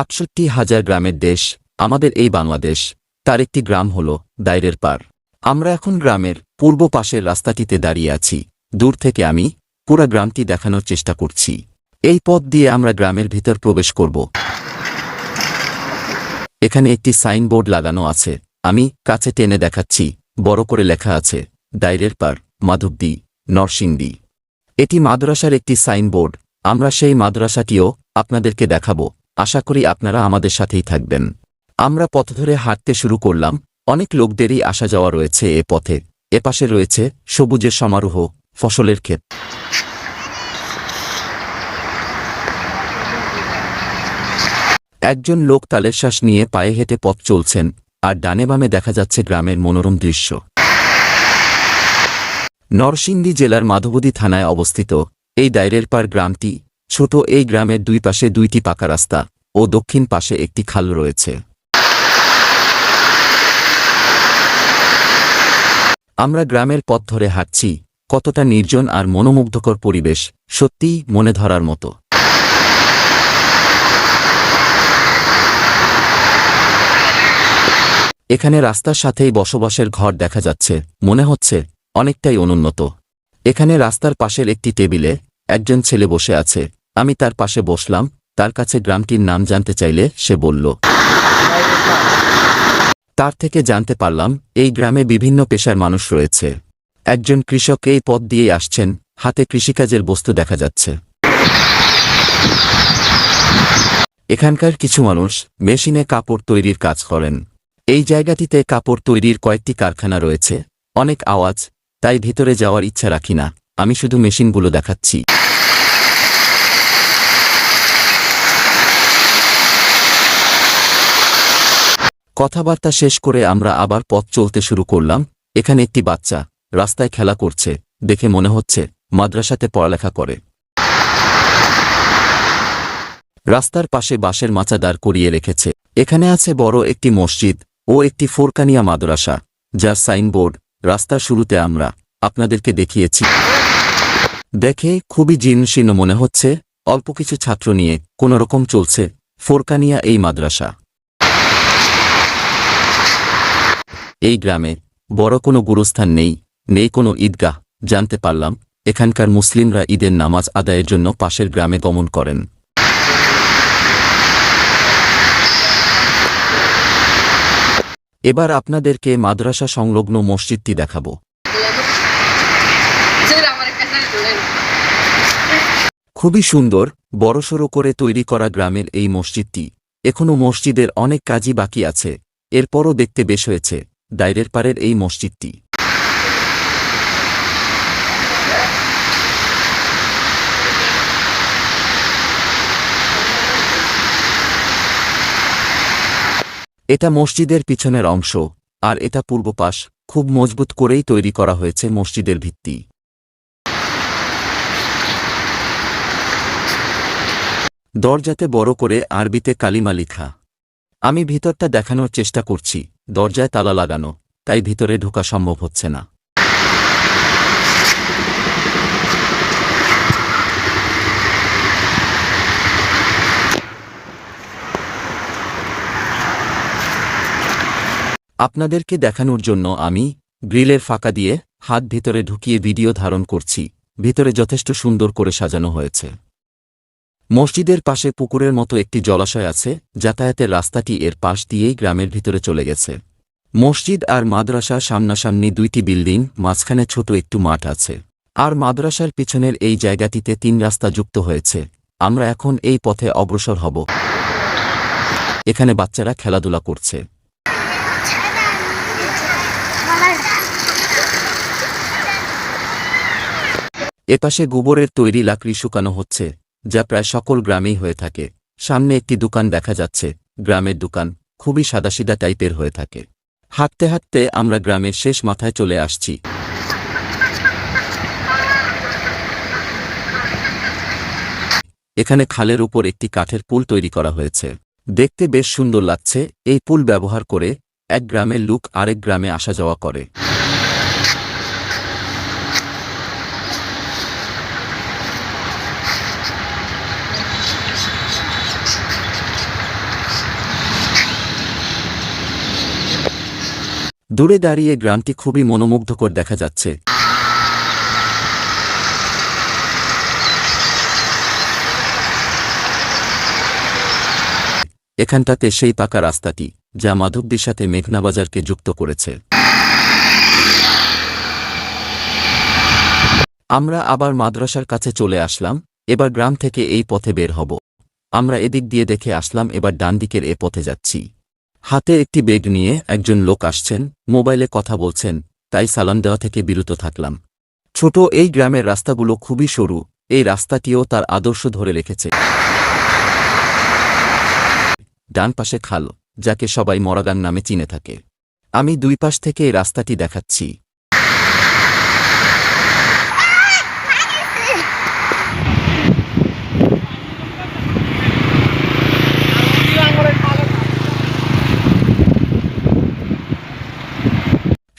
আটষট্টি হাজার গ্রামের দেশ, আমাদের এই বাংলাদেশ, তার একটি গ্রাম হল দাইরের পার। আমরা এখন গ্রামের পূর্ব পাশের রাস্তাটিতে দাঁড়িয়ে আছি, দূর থেকে আমি পুরা গ্রামটি দেখানোর চেষ্টা করছি। এই পথ দিয়ে আমরা গ্রামের ভিতর প্রবেশ করব। এখানে একটি সাইনবোর্ড লাগানো আছে, আমি কাছে টেনে দেখাচ্ছি, বড় করে লেখা আছে, দাইরের পার, মাধবদী, নরসিংদী। এটি মাদ্রাসার একটি সাইনবোর্ড, আমরা সেই মাদ্রাসাটিও আপনাদেরকে দেখাবো আশা করি আপনারা আমাদের সাথেই থাকবেন। আমরা পথ ধরে হাঁটতে শুরু করলাম। অনেক লোকদেরই আসা যাওয়া রয়েছে এ পথে। এপাশে রয়েছে সবুজের সমারোহ, ফসলের ক্ষেত। একজন লোক তালের শ্বাস নিয়ে পায়ে হেঁটে পথ চলছেন, আর ডানে বামে দেখা যাচ্ছে গ্রামের মনোরম দৃশ্য। নরসিংদী জেলার মাধবদী থানায় অবস্থিত এই দায়রের পার গ্রামটি ছোট এই গ্রামের দুই পাশে দুইটি পাকা রাস্তা ও দক্ষিণ পাশে একটি খাল রয়েছে। আমরা গ্রামের পথ ধরে হাঁটছি, কতটা নির্জন আর মনোমুগ্ধকর পরিবেশ, সত্যিই মনে ধরার মতো। এখানে রাস্তার সাথেই বসবাসের ঘর দেখা যাচ্ছে, মনে হচ্ছে, অনেকটাই অনুন্নত। এখানে রাস্তার পাশের একটি টেবিলে একজন ছেলে বসে আছে আমি তার পাশে বসলাম, তার কাছে গ্রামটির নাম জানতে চাইলে সে বলল, তার থেকে জানতে পারলাম, এই গ্রামে বিভিন্ন পেশার মানুষ রয়েছে। একজন কৃষক এই পথ দিয়ে আসছেন, হাতে কৃষিকাজের বস্তু দেখা যাচ্ছে। এখানকার কিছু মানুষ মেশিনে কাপড় তৈরির কাজ করেন। এই জায়গাটিতে কাপড় তৈরির কয়েকটি কারখানা রয়েছে। অনেক আওয়াজ, তাই ভিতরে যাওয়ার ইচ্ছা রাখি না। আমি শুধু মেশিনগুলো দেখাচ্ছি। কথাবার্তা শেষ করে আমরা আবার পথ চলতে শুরু করলাম, এখানে একটি বাচ্চা রাস্তায় খেলা করছে, দেখে মনে হচ্ছে মাদ্রাসাতে পড়ালেখা করে। রাস্তার পাশে বাঁশের মাচা দাঁড় করিয়ে রেখেছে। এখানে আছে বড় একটি মসজিদ ও একটি ফোরকানিয়া মাদ্রাসা, যার সাইনবোর্ড রাস্তার শুরুতে আমরা আপনাদেরকে দেখিয়েছি। দেখে খুবই জীর্ণশীর্ণ মনে হচ্ছে, অল্প কিছু ছাত্র নিয়ে কোনোরকম চলছে ফোরকানিয়া এই মাদ্রাসা। এই গ্রামে বড় কোনো গুরুস্থান নেই নেই কোনো ঈদগাহ, জানতে পারলাম, এখানকার মুসলিমরা ঈদের নামাজ আদায়ের জন্য পাশের গ্রামে গমন করেন। এবার আপনাদেরকে মাদ্রাসা সংলগ্ন মসজিদটি দেখাবো। খুবই সুন্দর, বড়সড় করে তৈরি করা গ্রামের এই মসজিদটি। এখনও মসজিদের অনেক কাজই বাকি আছে, এরপরও দেখতে বেশ হয়েছে। দায়রের পারের এই মসজিদটি। এটা মসজিদের পিছনের অংশ, আর এটা পূর্বপাশ খুব মজবুত করেই তৈরি করা হয়েছে মসজিদের ভিত্তি। দরজাতে বড় করে আরবিতে কালিমা লিখা। আমি ভিতরটা দেখানোর চেষ্টা করছি, দরজায় তালা লাগানো, তাই ভিতরে ঢোকা সম্ভব হচ্ছে না। আপনাদেরকে দেখানোর জন্য আমি গ্রিলের ফাঁকা দিয়ে হাত ভিতরে ঢুকিয়ে ভিডিও ধারণ করছি, ভিতরে যথেষ্ট সুন্দর করে সাজানো হয়েছে। মসজিদের পাশে পুকুরের মতো একটি জলাশয় আছে, যাতায়াতের রাস্তাটি এর পাশ দিয়েই গ্রামের ভিতরে চলে গেছে। মসজিদ আর মাদ্রাসা সামনাসামনি দুইটি বিল্ডিং, মাঝখানে ছোট একটু মাঠ আছে। আর মাদ্রাসার পিছনের এই জায়গাটিতে তিন রাস্তা যুক্ত হয়েছে। আমরা এখন এই পথে অগ্রসর হব। এখানে বাচ্চারা খেলাধুলা করছে। এপাশে গোবরের তৈরি লাকড়ি শুকানো হচ্ছে। যা প্রায় সকল গ্রামেই হয়ে থাকে। সামনে একটি দোকান দেখা যাচ্ছে। গ্রামের দোকান খুবই সাদাসিদা টাইপের হয়ে থাকে। হাঁটতে হাঁটতে আমরা গ্রামের শেষ মাথায় চলে আসছি। এখানে খালের উপর একটি কাঠের পুল তৈরি করা হয়েছে। দেখতে বেশ সুন্দর লাগছে। এই পুল ব্যবহার করে এক গ্রামের লোক আরেক গ্রামে আসা যাওয়া করে। দূরে দাঁড়িয়ে গ্রামটি খুবই মনোমুগ্ধকর দেখা যাচ্ছে। এখানটাতে সেই পাকা রাস্তাটি, যা মাধবদীর সাথে মেঘনাবাজারকে যুক্ত করেছে। আমরা আবার মাদ্রাসার কাছে চলে আসলাম, এবার গ্রাম থেকে এই পথে বের হব। আমরা এদিক দিয়ে দেখে আসলাম, এবার ডান দিকের এ পথে যাচ্ছি। হাতে একটি বেড নিয়ে একজন লোক আসছেন, মোবাইলে কথা বলছেন, তাই সালাম দেওয়া থেকে বিরত থাকলাম। ছোট এই গ্রামের রাস্তাগুলো খুবই সরু, এই রাস্তাটিও তার আদর্শ ধরে রেখেছে। ডান পাশে খাল, যাকে সবাই মরাগান নামে চিনে থাকে। আমি দুই পাশ থেকে এই রাস্তাটি দেখাচ্ছি।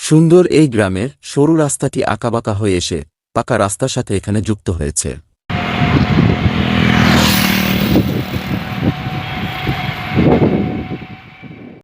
সুন্দর এই গ্রামের সরু রাস্তাটি আঁকাবাঁকা হয়ে এসে পাকা রাস্তার সাথে এখানে যুক্ত হয়েছে।